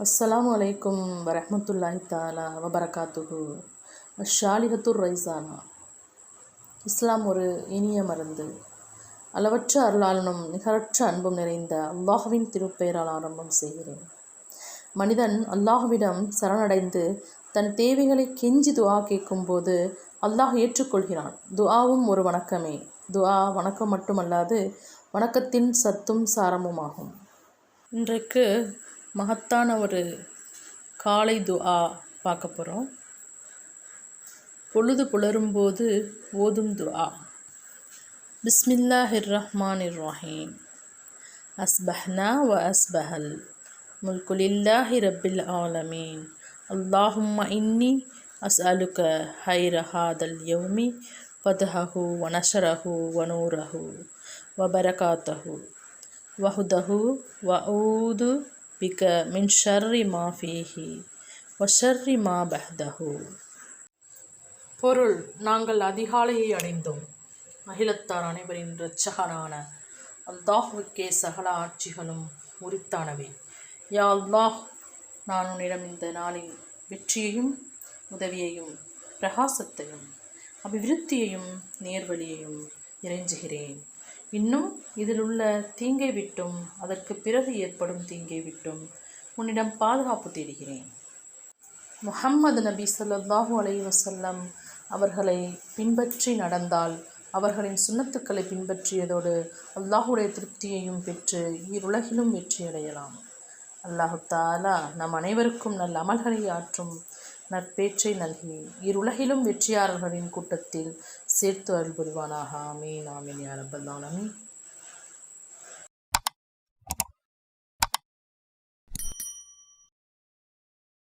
அஸ்ஸலாமு அலைக்கும் வரமத்துல்லாஹி தாலா வபரகாத்துகு ஷாலிஹத்துர் ரைசானா இஸ்லாம் ஒரு இனிய மருந்து. அளவற்ற அருளாளனும் நிகரற்ற அன்பும் நிறைந்த அல்லாஹுவின் திருப்பெயரால் ஆரம்பம் செய்கிறேன். மனிதன் அல்லாஹுவிடம் சரணடைந்து தன் தேவைகளை கெஞ்சி துவா கேட்கும்போது அல்லாஹ் ஏற்றுக்கொள்கிறான். துஆவும் ஒரு வணக்கமே. துஆ வணக்கம் மட்டுமல்லாது வணக்கத்தின் சத்தும் சாரமுமாகும். இன்றைக்கு மகத்தான ஒரு காலை துஆ பார்க்க போகிறோம் பொழுது புலரும்போது ஓதும் துஆ. பிஸ்மில்லாஹிர் ரஹ்மானிர் ரஹீம். அஸ்பஹ்னா வ அஸ்பஹல். முல்குலில்லாஹி ரப்பில் ஆலமீன். அல்லாஹும்ம இன்னி அஸ்அலுக ஹைர ஹாதல் யௌமி ஃபதஹு வனஷரஹு வனூரஹு வபரகாத்தஹு வஹுதஹு வ ஊது பிக மின் ஷர்ரி மா ஃபீஹி வ ஷர்ரி மா பஹ்தஹு பொருள் நாங்கள் அதிகாலையை அடைந்தோம் அகிலத்தார் அனைவரின் இரட்சகனான அல்லாஹுவுக்கே சகல ஆட்சிகளும் உரித்தானவை யா அல்லாஹ் நான் உன்னிடம் இந்த நாளின் வெற்றியையும் உதவியையும் பிரகாசத்தையும் அபிவிருத்தியையும் நேர்வழியையும் இறைஞ்சுகிறேன். இன்னும் இதில் உள்ள தீங்கை விட்டும் அதற்கு பிறகு ஏற்படும் தீங்கை விட்டும் உன்னிடம் பாதுகாப்பு தேடுகிறேன். முஹம்மது நபி சொல்லாஹு அலை வசல்லம் அவர்களை பின்பற்றி நடந்தால் அவர்களின் சுண்ணத்துக்களை பின்பற்றியதோடு அல்லாஹுடைய திருப்தியையும் பெற்று இருலகிலும் வெற்றியடையலாம். அல்லாஹு தாலா நம் அனைவருக்கும் நல்ல அமல்களை ஆற்றும் நற்பேற்றை நல்கி இருலகிலும் வெற்றியாளர்களின் கூட்டத்தில் சேர்த்து அருள் புரிவானாக ஆமீன் ஆமீன் யா ரப்பல்